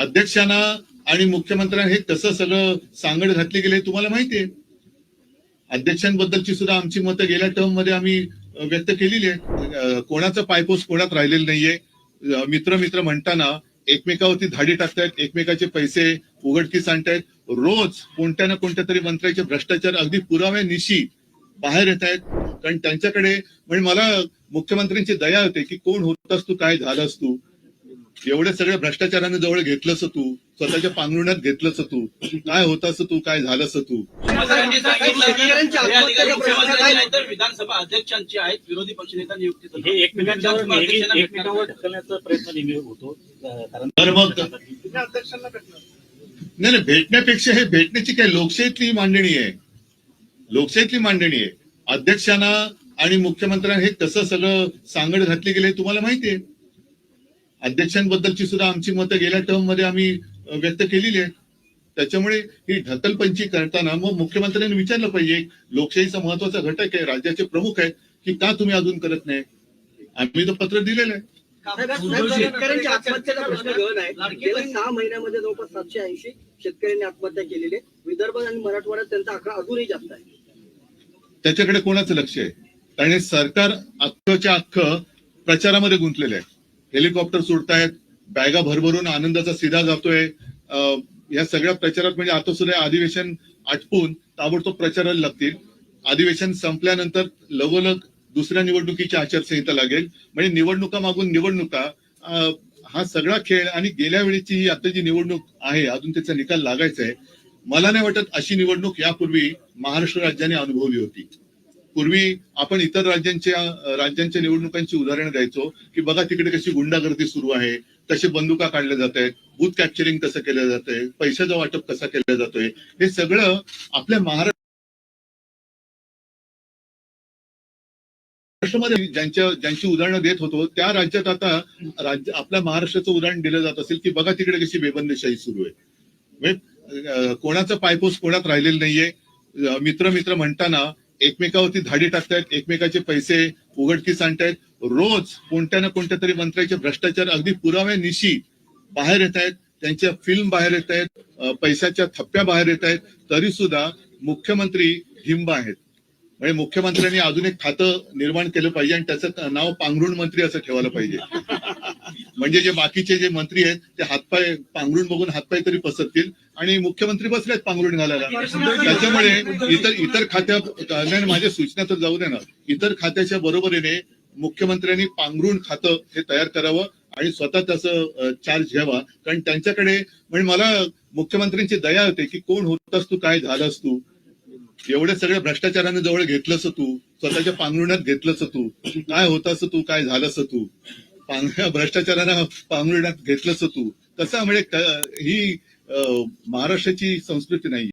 अध्यक्षांना आणि मुख्यमंत्र्यांना हे कसं सगळं सांगड घातले गेले तुम्हाला माहितीये अध्यक्षांबद्दलची सुद्धा आमची मतं गेल्या टर्ममध्ये आम्ही व्यक्त केलेली आहे कोणाचं पायपोस कोणात राहिलेलं नाहीये. मित्र मित्र म्हणताना एकमेकावरती धाडी टाकतायत एकमेकाचे पैसे उघडकीस आणतायत. रोज कोणत्या ना कोणत्या तरी मंत्र्याचे भ्रष्टाचार अगदी पुराव्यानिशी बाहेर येत आहेत कारण त्यांच्याकडे म्हणजे मला मुख्यमंत्र्यांची दया होते की कोण होतास तू काय झालास तू एवढ्या सगळ्या भ्रष्टाचाराने जवळ घेतलंस तू? स्वतःच्या पांघरुण्यात घेतलंस तू? काय होतास तू? काय झालंस तू? हे काय? नाही. तर विधानसभा अध्यक्षांचे आहेत विरोधी पक्षनेता प्रयत्न होतो. तर मग- नाही. नाही भेटण्यापेक्षा हे भेटण्याची काय लोकशाहीतली मांडणी आहे? लोकशाहीतली मांडणी आहे. अध्यक्षांना आणि मुख्यमंत्र्यांना हे कसं सगळं सांगड घातले गेले तुम्हाला माहितीये अध्यक्षांबद्दलची सुद्धा आमची मतं गेल्या टर्ममध्ये आम्ही व्यक्त केलेली आहेत. त्याच्यामुळे ही ढकलपंची करताना मग मुख्यमंत्र्यांनी विचारलं पाहिजे लोकशाहीचा महत्त्वाचा घटक आहे राज्याचे प्रमुख आहेत की का तुम्ही अजून करत नाही? आम्ही तर पत्र दिलेलं आहे. शेतकऱ्यांच्या आत्महत्येचा प्रश्न गहन आहे. गेल्या सहा महिन्यामध्ये जवळपास सातशे ऐंशी शेतकऱ्यांनी आत्महत्या केलेली आहे. विदर्भ आणि मराठवाड्यात त्यांचा आकडा अजूनही जास्त आहे. त्याच्याकडे कोणाचं लक्ष आहे? कारण हे सरकार अख्खच्या अख्खं प्रचारामध्ये गुंतलेलं आहे. हेलिकॉप्टर सुटतायत बॅगा भरभरून आनंदाचा सिधा जातोय. या सगळ्या प्रचारात म्हणजे आता सुद्धा अधिवेशन आटपून ताबडतोब प्रचाराला लागतील. अधिवेशन संपल्यानंतर लगोलग दुसऱ्या निवडणुकीची आचारसंहिता लागेल. म्हणजे निवडणुका मागून निवडणुका हा सगळा खेळ आणि गेल्या वेळेची ही आता जी निवडणूक आहे अजून त्याचा निकाल लागायचा आहे. मला नाही वाटत अशी निवडणूक यापूर्वी महाराष्ट्र राज्याने अनुभवली होती. पूर्वी आपण इतर राज्यांच्या राज्यांच्या निवडणुकांची उदाहरणं द्यायचो की बघा तिकडे कशी गुंडागर्दी सुरू आहे कसे बंदुका काढल्या जात आहेत बूथ कॅप्चरिंग कसं केलं जात आहे पैशाचं वाटप कसं केलं जातोय हे सगळं आपल्या महाराष्ट्रामध्ये ज्यांच्या ज्यांची उदाहरणं देत होतो त्या राज्यात आता राज्य आपल्या महाराष्ट्राचं उदाहरण दिलं जात असेल की बघा तिकडे कशी बेबंदीशाही सुरू आहे. म्हणजे, कोणाचं पायपोस कोणात राहिलेलं नाहीये मित्र मित्र म्हणताना एकमेकावरती धाडी टाकतायत एकमेकाचे पैसे उघडकीस आणतायत. रोज कोणत्या ना कोणत्या तरी मंत्र्याचे भ्रष्टाचार अगदी पुराव्यानिशी बाहेर येत आहेत त्यांच्या फिल्म बाहेर येत आहेत पैशाच्या थप्प्या बाहेर येत आहेत तरी सुद्धा मुख्यमंत्री हिंब आहेत. म्हणजे मुख्यमंत्र्यांनी अजून एक खातं निर्माण केलं पाहिजे आणि त्याचं नाव पांघरुण मंत्री असं ठेवायला पाहिजे. म्हणजे जे बाकीचे जे मंत्री आहेत ते हातपाय पांघरून बघून हातपाय तरी पसरतील आणि मुख्यमंत्री बसलेत पांघरून घालायला. त्याच्यामुळे इतर इतर खात्या नाही, माझ्या सूचना तर जाऊ दे ना. इतर खात्याच्या बरोबरीने मुख्यमंत्र्यांनी पांघरून खातं हे तयार करावं आणि स्वतः त्याचं चार्ज घ्यावा. कारण त्यांच्याकडे म्हणजे मला मुख्यमंत्र्यांची दया होते की कोण होतास तू काय झालास तू? एवढ्या सगळ्या भ्रष्टाचाराने जवळ घेतलंस तू. स्वतःच्या पांघरुणात घेतलंस तू. काय होतास तू काय झालंस तू? भ्रष्टाचाराला भ्रष्टाचारानं पांघरुण्यात घेतलंस तू. कसा म्हणजे ही महाराष्ट्राची संस्कृती नाही.